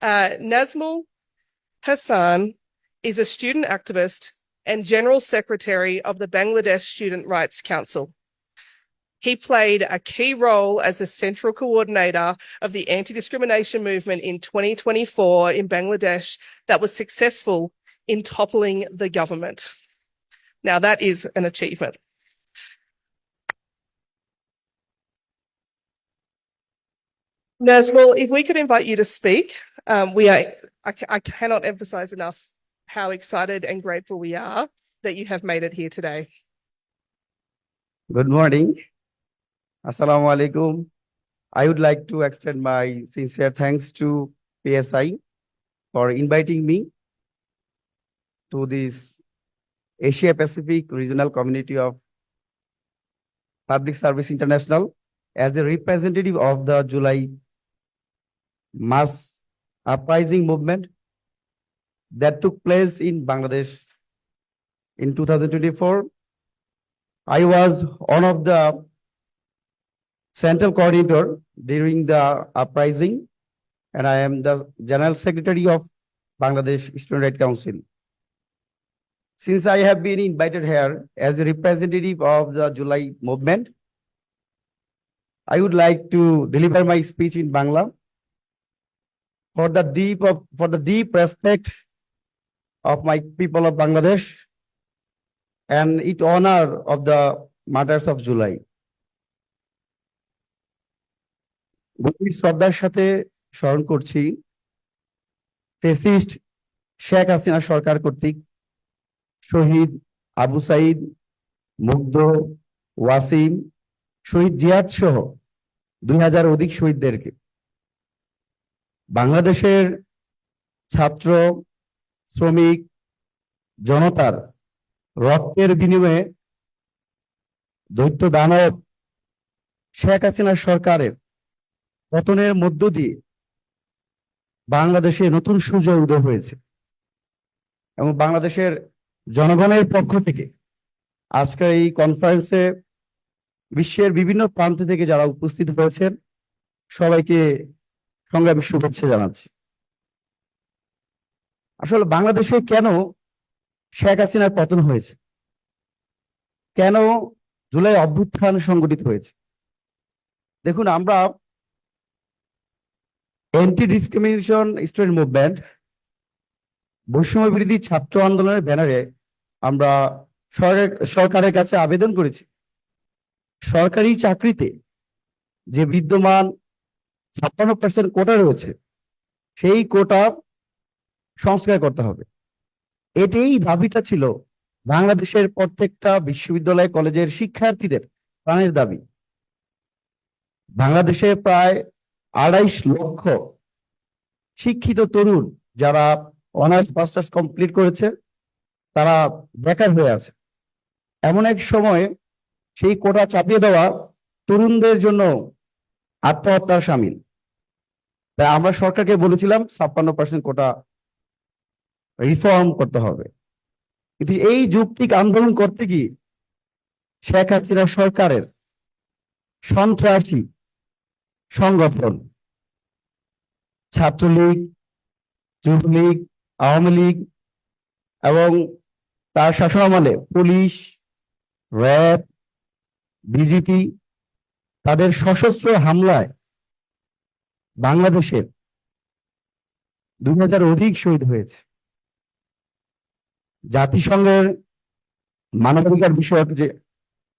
Uh, Nazmul Hassan is a student activist and General Secretary of the Bangladesh Student Rights Council. He played a key role as the central coordinator of the anti-discrimination movement in 2024 in Bangladesh that was successful in toppling the government. Now that is an achievement. Nazmul, if we could invite you to speak, um, we are, I, I cannot emphasize enough how excited and grateful we are that you have made it here today. Good morning. Assalamu alaikum. I would like to extend my sincere thanks to PSI for inviting me to this Asia Pacific Regional Community of Public Service International as a representative of the July mass uprising movement that took place in Bangladesh in 2024 I was one of the central coordinator during the uprising, and I am the General Secretary of Bangladesh Student Right Council. Since I have been invited here as a representative of the July movement, I would like to deliver my speech in Bangla for the deep of, for the deep respect of my people of Bangladesh and it honor of the martyrs of July. গভীর শ্রদ্ধার সাথে স্মরণ করছি fascist Sheikh Hasina সরকার কর্তৃক শহীদ আবু সাইদ মুগ্ধ ওয়াসিম শহীদ জিয়াদ সহ দুই হাজার অধিক শহীদদেরকে বাংলাদেশের ছাত্র, শ্রমিক, জনতার রক্তের বিনিময়ে দৈত্য দানব শেখ হাসিনা সরকারের পতনের মধ্য দিয়ে বাংলাদেশে নতুন সূর্য উদয় হয়েছে এবং বাংলাদেশের জনগণের পক্ষ থেকে আজকের এই কনফারেন্সে বিশ্বের বিভিন্ন প্রান্ত থেকে যারা উপস্থিত হয়েছেন, সবাইকে সংগ্রামী শুভেচ্ছা জানাচ্ছি। আসলে বাংলাদেশে কেন শেখ হাসিনার পতন হয়েছে? কেন জুলাই অভ্যুত্থান সংগঠিত হয়েছে? দেখুন, আমরা অ্যান্টি ডিসক্রিমিনেশন স্টুডেন্ট মুভমেন্ট বৈষম্য বিরোধী ছাত্র আন্দোলনের ব্যানারে আমরা সরকারের কাছে আবেদন করেছি। সরকারি চাকরিতে যে বিদ্যমান ছাপ্পান্ন পার্সেন্ট কোটা রয়েছে, সেই কোটা সংস্কার করতে হবে। এটাই দাবিটা ছিল বাংলাদেশের প্রত্যেকটা বিশ্ববিদ্যালয় কলেজের শিক্ষার্থীদের প্রাণের দাবি। বাংলাদেশে প্রায় আড়াইশ লক্ষ শিক্ষিত তরুণ যারা অনার্স, মাস্টার্স কমপ্লিট করেছে, তারা বেকার হয়ে আছে। এমন এক সময়ে সেই কোটা চাপিয়ে দেওয়া তরুণদের জন্য আত্মহত্যার সামিল। তাই আমরা সরকারকে বলেছিলাম ছাপ্পান্ন পার্সেন্ট কোটা রিফর্ম করতে হবে। কিন্তু এই যৌক্তিক আন্দোলন করতে গিয়ে শেখ হাসিনা সরকারের সন্ত্রাসী সংগঠন, ছাত্রলীগ, যুবলীগ, আওয়ামী লীগ এবং তার শাসন আমলে পুলিশ, র্যাব, বিজেপি তাদের সশস্ত্র হামলায় বাংলাদেশের দুই হাজার অধিক শহীদ হয়েছে। জাতিসংঘের মানবাধিকার বিষয়ক যে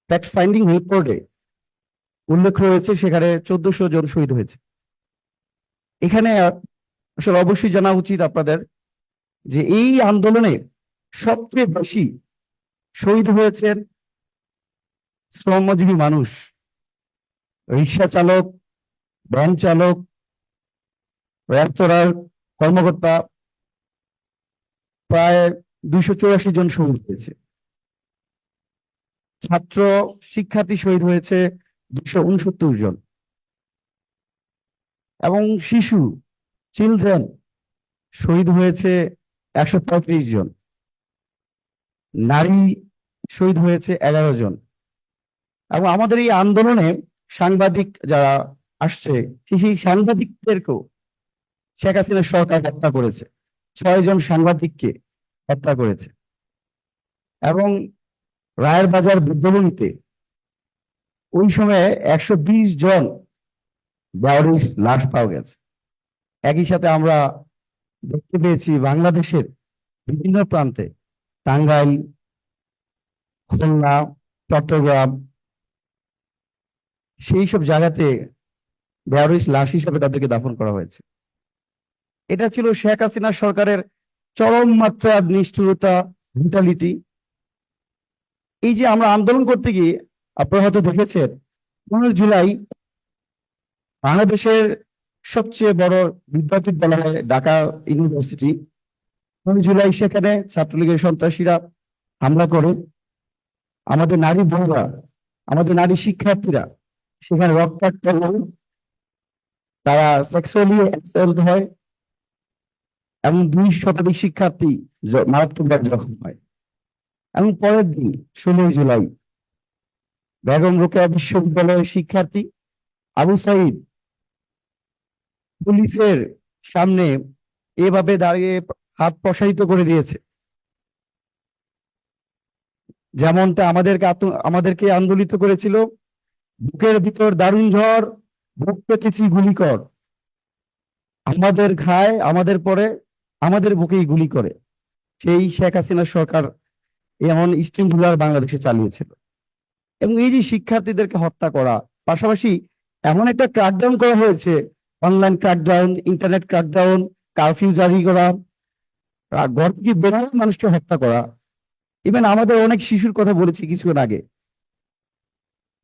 ফ্যাক্ট ফাইন্ডিং রিপোর্টে উল্লেখ রয়েছে, সেখানে চোদ্দশো জন শহীদ হয়েছে। এখানে আসলে অবশ্যই জানা উচিত আপনাদের যে এই আন্দোলনে সবচেয়ে বেশি শহীদ হয়েছেন শ্রমজীবী মানুষ। রিক্সা চালক, ভ্যান চালক রেস্তোরাঁর কর্মকর্তা প্রায় দুইশো চৌরাশি জন শহীদ হয়েছে। ছাত্র শিক্ষার্থী শহীদ হয়েছে দুশো উনসত্তর জন। এবং শিশু, চিলড্রেন শহীদ হয়েছে একশো পঁয়ত্রিশ জন। নারী শহীদ হয়েছে এগারো জন। এবং আমাদের এই আন্দোলনে সাংবাদিক যারা আসছে সেই সাংবাদিকদেরকেও শেখ হাসিনা সরকার হত্যা করেছে। ছয় জন সাংবাদিককে হত্যা করেছে। এবং রায়ের বাজার বিদ্যালয়ীতে ওই সময়ে একশো বিশ জন বাউরিস লাশ পাওয়া গেছে। একই সাথে আমরা দেখতে পেয়েছি বাংলাদেশের বিভিন্ন প্রান্তে টাঙ্গাইল, খুলনা, চট্টগ্রাম, সেই সব জায়গাতে বেয়ারিস লাশ হিসাবে তাদেরকে দাফন করা হয়েছে। এটা ছিল শেখ হাসিনা সরকারের চরম মাত্রার নিষ্ঠুরতা ভিটালিটি এই যে আমরা আন্দোলন করতে গিয়ে আপনারা হয়তো দেখেছেন, পনেরো জুলাই বাংলাদেশের সবচেয়ে বড় বিদ্যাপীঠ বলা হয় ঢাকা ইউনিভার্সিটি। পনেরো জুলাই সেখানে ছাত্রলীগের সন্ত্রাসীরা হামলা করে। আমাদের নারী বোনরা, আমাদের নারী শিক্ষার্থীরা সেখানে রক্তাক্ত হয় তারা সেক্সুয়ালি হয়। এবং দুই শতাধিক শিক্ষার্থী মারাত্মকভাবে জখম হয়। এবং পরের দিন ষোলোই জুলাই, বেগম রোকেয়া বিশ্ববিদ্যালয়ের শিক্ষার্থী আবু সাইদ পুলিশের সামনে এভাবে দাঁড়িয়ে হাত প্রসারিত করে দিয়েছে। যেমনটা আমাদেরকে আমাদেরকে আন্দোলিত করেছিল, বুকের ভিতর দারুণ ঝড়, বুক পেতেছি গুলি কর আমাদের খায় আমাদের পরে আমাদের বুকেই গুলি করে। সেই শেখ হাসিনা সরকার এমন স্ট্রিম স্ট্রিমগুলার বাংলাদেশে চালিয়েছিল। এবং এই যে শিক্ষার্থীদেরকে হত্যা করা, পাশাপাশি এমন একটা ক্রাকডাউন করা হয়েছে online crackdown internet crackdown curfew জারি করা, ঘর থেকে বেরোয় মানুষকে হত্যা করা। ইভেন আমাদের অনেক শিশুর কথা বলেছি কিছুক্ষণ আগে।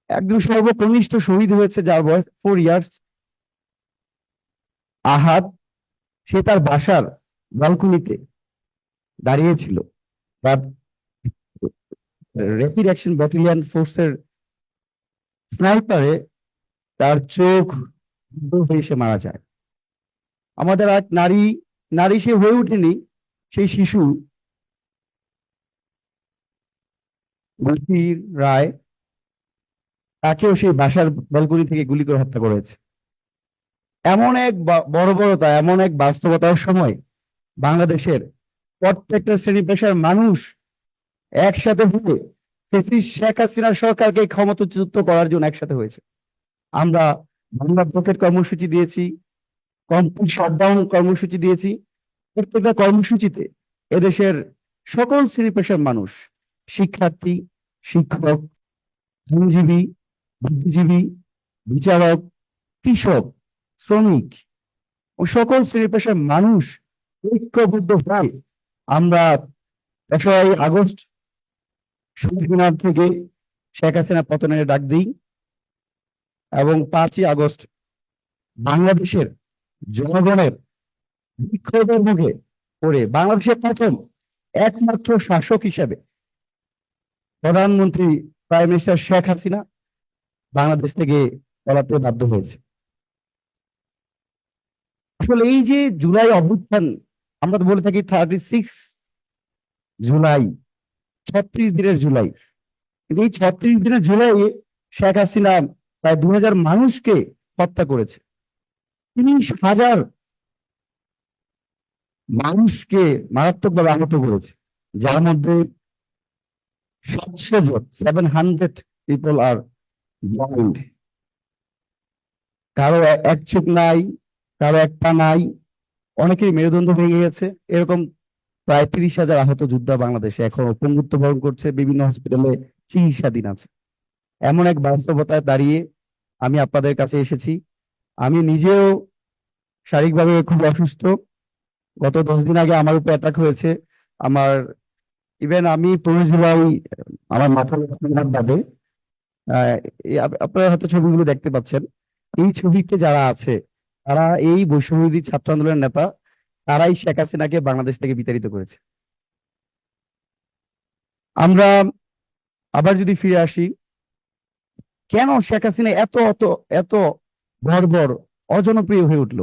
একদম সর্বকনিষ্ঠ শহীদ হয়েছে যার বয়স ফোর ইয়ার্স আহাদ, সে তার বাসার ব্যালকনিতে দাঁড়িয়েছিল তার র্যাপিড অ্যাকশন ব্যাটালিয়ন ফোর্সের স্নাইপারে তার চোখ হয়ে সে মারা যায়। আমাদের এক নারী নারী সে হয়ে ওঠেনি, সেই শিশু গুলতির রায় তাকেও সেই বাসার ব্যালকনি থেকে গুলি করে হত্যা করেছে। এমন এক বা- বর্বরতা, এমন এক বাস্তবতার সময় বাংলাদেশের প্রত্যেকটা শ্রেণি পেশার মানুষ একসাথে হয়ে শেখ হাসিনার সরকারকে ক্ষমতাচ্যুত করার জন্য একসাথে হয়েছে। আমরা বাংলা পকেট কর্মসূচি দিয়েছি, কমপ্লিট শাটডাউন কর্মসূচি দিয়েছি। প্রত্যেকটা কর্মসূচিতে এদেশের সকল শ্রেণি পেশার মানুষ শিক্ষার্থী, শিক্ষক, আইনজীবী, বুদ্ধিজীবী, বিচারক, কৃষক, শ্রমিক ও সকল শ্রেণি পেশার মানুষ ঐক্যবদ্ধ হয়ে আমরা তেসরাই আগস্ট শহীদ থেকে শেখ হাসিনা পতনের ডাক দিই এবং পাঁচই আগস্ট বাংলাদেশের জনগণের বিক্ষোভের মুখে পড়ে বাংলাদেশের প্রথম একমাত্র শাসক হিসেবে প্রধানমন্ত্রী প্রাইম মিনিস্টার শেখ হাসিনা বাংলাদেশ থেকে পলাতে বাধ্য হয়েছে। আসলে এই যে জুলাই অভ্যুত্থান আমরা তো বলে থাকি থার্টি সিক্স জুলাই, ছত্রিশ দিনের জুলাই। কিন্তু এই ছত্রিশ দিনের জুলাই শেখ হাসিনা প্রায় দু হাজার মানুষকে হত্যা করেছে। তিরিশ হাজার মানুষকে মারাত্মকভাবে আহত করেছে, যার মধ্যে সাতশো জন সেভেন হান্ড্রেড পিপল আর কারও এক চোখ নাই, কারও এক পা নাই অনেকেরই মেরুদণ্ড ভেঙে গেছে এরকম প্রায় তিরিশ হাজার আহত যোদ্ধা বাংলাদেশে এখন পঙ্গুত্ব বরণ করছে, বিভিন্ন হসপিটালে চিকিৎসাধীন আছে। এমন এক বাস্তবতায় দাঁড়িয়ে আমি আপনাদের কাছে এসেছি। আমি নিজেও শারীরিকভাবে খুব অসুস্থ। গত দশ দিন আগে আমার উপর অ্যাটাক হয়েছে। আমার ইভেন আমি পনেরো জুলাই আমার মাথা বাদে আপনারা হয়তো ছবিগুলো দেখতে পাচ্ছেন। এই ছবিতে যারা আছে তারা এই বৈষম্যবিরোধী ছাত্র আন্দোলনের নেতা, তারাই শেখ হাসিনাকে বাংলাদেশ থেকে বিতাড়িত করেছে। আমরা আবার যদি ফিরে আসি, কেন শেখ হাসিনা এত এত এত বর্বর, অজনপ্রিয় হয়ে উঠল?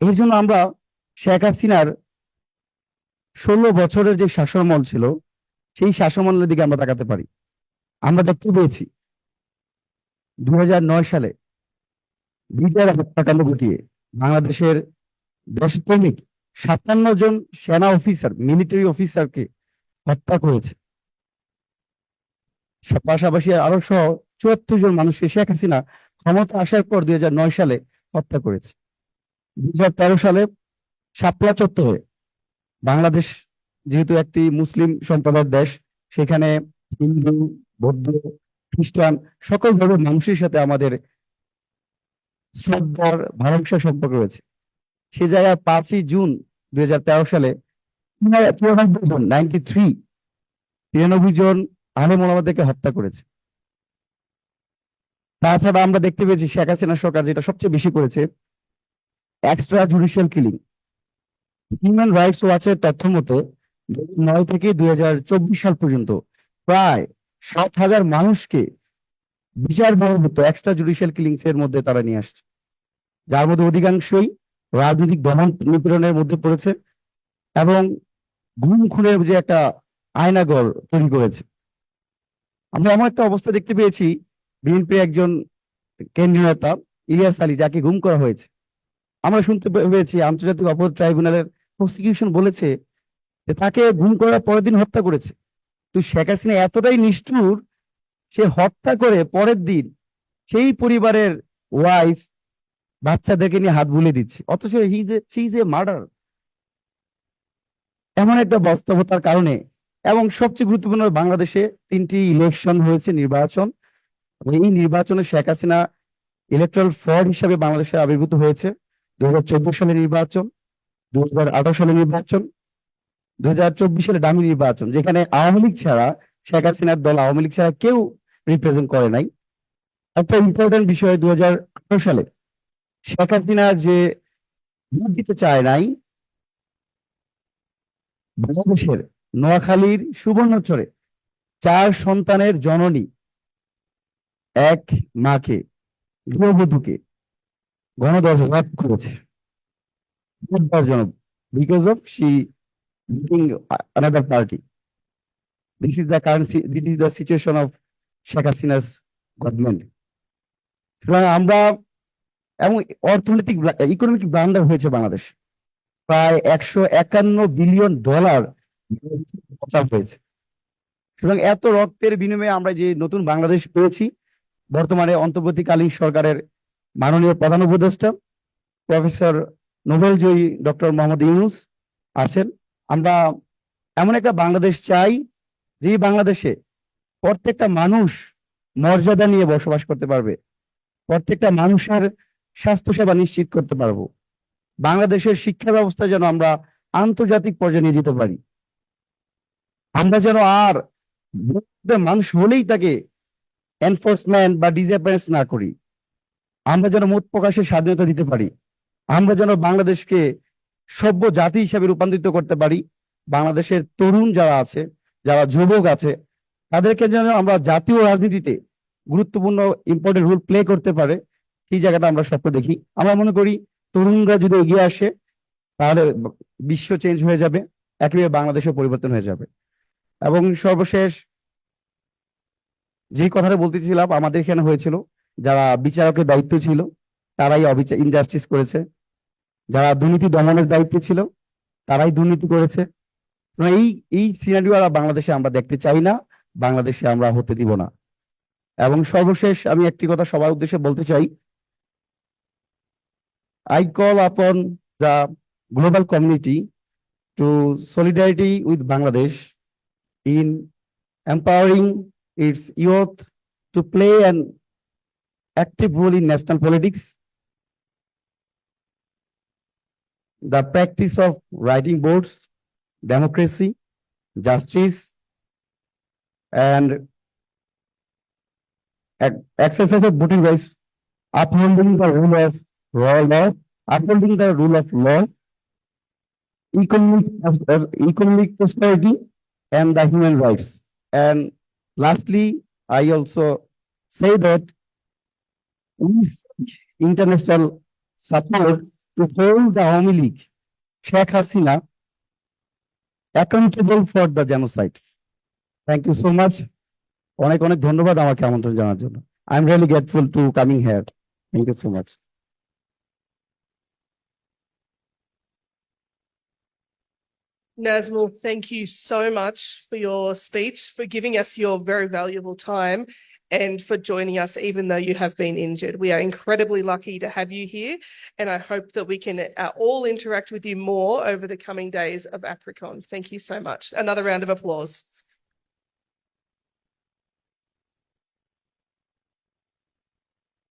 এর জন্য আমরা শেখ হাসিনার ষোলো বছরের যে শাসনমল ছিল, সেই শাসনমলের দিকে আমরা তাকাতে পারি। আমরা দেখতে পেয়েছি দু হাজার নয় সালে বিটার হত্যাকাণ্ড ঘটিয়ে বাংলাদেশের দেশপ্রেমিক সাতান্ন জন সেনা অফিসার মিলিটারি অফিসারকে হত্যা করেছে। পাশাপাশি আরও সহ চুয়াত্তর জন মানুষকে শেখ হাসিনা ক্ষমতা আসার পর দুই নয় সালে হত্যা করেছে। দুই সালে শাপলা চত্বরে বাংলাদেশ যেহেতু একটি মুসলিম সম্প্রদায়ের দেশ, সেখানে হিন্দু, বৌদ্ধ, খ্রিস্টান সকল ধর্মের মানুষের সাথে আমাদের শ্রদ্ধার ভালোবাসার সম্পর্ক রয়েছে। সে জায়গায় পাঁচই জুন দুই হাজার তেরো সালে চুরানব্বই জন নাইনটি থ্রি তিরানব্বই জন আলেম ওলামাদেরকে হত্যা করেছে। তাছাড়া আমরা দেখতে পেয়েছি শেখ হাসিনা সরকার যেটা সবচেয়ে বেশি করেছে extra judicial killing human rights ওয়াচের তথ্য মতো নয় থেকে দুই হাজার চব্বিশ সাল পর্যন্ত প্রায় সাত হাজার মানুষকে বিচার বহির্ভূত এক্সট্রা জুডিশিয়াল কিলিংস এর মধ্যে তারা নিয়ে আসছে। যার মধ্যে অধিকাংশই রাজনৈতিক দমন নিপীড়নের মধ্যে পড়েছে এবং গুম খুনের যে একটা আয়নাগর তৈরি করেছে। আমরা এমন একটা অবস্থা দেখতে পেয়েছি বিএনপির একজন কেন্দ্রীয় নেতা, ইলিয়াস আলী, যাকে গুম করা হয়েছে। আমরা শুনতে পেয়েছি, আন্তর্জাতিক অপরাধ ট্রাইব্যুনালের প্রসিকিউশন বলেছে যে তাকে গুম করার পরের দিন হত্যা করেছে। তো শেখ হাসিনা এতটাই নিষ্ঠুর সে হত্যা করে পরের দিন সেই পরিবারের ওয়াইফ বাচ্চাদেরকে নিয়ে হাত বুলিয়ে দিচ্ছে। অথচ হি এ মার্ডার এমন একটা বাস্তবতার কারণে এবং সবচেয়ে গুরুত্বপূর্ণ বাংলাদেশে তিনটি ইলেকশন হয়েছে নির্বাচন। এই নির্বাচনে শেখ হাসিনা ইলেকট্রাল ফ্রড হিসাবে বাংলাদেশে আবির্ভূত হয়েছে। দুই হাজার চোদ্দ সালে নির্বাচন দুই হাজার আঠারো সালে নির্বাচন দুই হাজার চব্বিশ সালে দামি নির্বাচন, যেখানে আওয়ামী লীগ ছাড়া শেখ হাসিনার দল আওয়ামী লীগ ছাড়া কেউ রিপ্রেজেন্ট করে নাই। একটা ইম্পর্টেন্ট বিষয় দুই হাজার আঠারো সালে শেখ হাসিনা যে ভোট দিতে চায় নাই, বাংলাদেশের নোয়াখালীর সুবর্ণচরে চার সন্তানের জননী, এক মাকে, গৃহবধূকে গণদর্শক করেছে। Because of she another party this is the currency this is the situation of Sheikh Hasina's government সুতরাং আমরা এবং অর্থনৈতিক ইকোনমিক ব্লান্ডার হয়েছে বাংলাদেশ। প্রায় একশো একান্ন বিলিয়ন ডলার হয়েছে। সুতরাং এত রক্তের বিনিময়ে আমরা যে নতুন বাংলাদেশ পেয়েছি, বর্তমানে অন্তর্বর্তীকালীন সরকারের মাননীয় প্রধান উপদেষ্টা, প্রফেসর নোবেল জয়ী ডক্টর মোহাম্মদ ইউনুস আছেন। আমরা এমন একটা বাংলাদেশ চাই যে বাংলাদেশে প্রত্যেকটা মানুষ মর্যাদা নিয়ে বসবাস করতে পারবে। প্রত্যেকটা মানুষের স্বাস্থ্যসেবা নিশ্চিত করতে পারব। বাংলাদেশের শিক্ষা ব্যবস্থা যেন আমরা আন্তর্জাতিক পর্যায়ে নিয়ে যেতে পারি। আমরা যেন আর মানুষ হলেই তাকে এনফোর্সমেন্ট বা ডিসঅ্যাপিয়ারেন্স না করি। আমরা যেন মত প্রকাশের স্বাধীনতা দিতে পারি। আমরা যেন বাংলাদেশকে সভ্য জাতি হিসাবে রূপান্তরিত করতে পারি। বাংলাদেশের তরুণ যারা আছে, যারা যুবক আছে তাদেরকে যেন আমরা জাতীয় রাজনীতিতে গুরুত্বপূর্ণ ইম্পর্টেন্ট রোল প্লে করতে পারে সেই জায়গাটা আমরা স্বপ্ন দেখি। আমরা মনে করি তরুণরা যদি এগিয়ে আসে, তাহলে বিশ্ব চেঞ্জ হয়ে যাবে, একেবারে বাংলাদেশের পরিবর্তন হয়ে যাবে। এবং সর্বশেষ যে কথাটা বলতেছিলাম, আমাদের এখানে হয়েছিল, যারা বিচারকের দায়িত্ব ছিল, তারাই অবিচার ইনজাস্টিস করেছে। যারা দুর্নীতি দমনের দায়িত্বে ছিল, তারাই দুর্নীতি করেছে। এই এই সিনারিও আর বাংলাদেশে আমরা দেখতে চাই না। বাংলাদেশে আমরা হতে দিব না। এবং সর্বশেষ আমি একটি কথা সবার উদ্দেশ্যে বলতে চাই। I call upon the global community to solidarity with Bangladesh in empowering its youth to play an active role in national politics the practice of writing boards democracy justice and ex- exercise of voting rights, upholding the rule of law, upholding the rule of law, economic, uh, economic prosperity, and the human rights. And lastly, I also say that we international support to hold the Awami League, Sheikh Hasina, accountable for the genocide. Thank you so much. অনেক অনেক ধন্যবাদ আমাকে আমন্ত্রণ জানার জন্য I am really grateful to coming here thank you so much Nazmul, thank you so much for your speech, for giving us your very valuable time and for joining us, even though you have been injured. We are incredibly lucky to have you here, and I hope that we can uh, all interact with you more over the coming days of APRICON. Thank you so much. Another round of applause.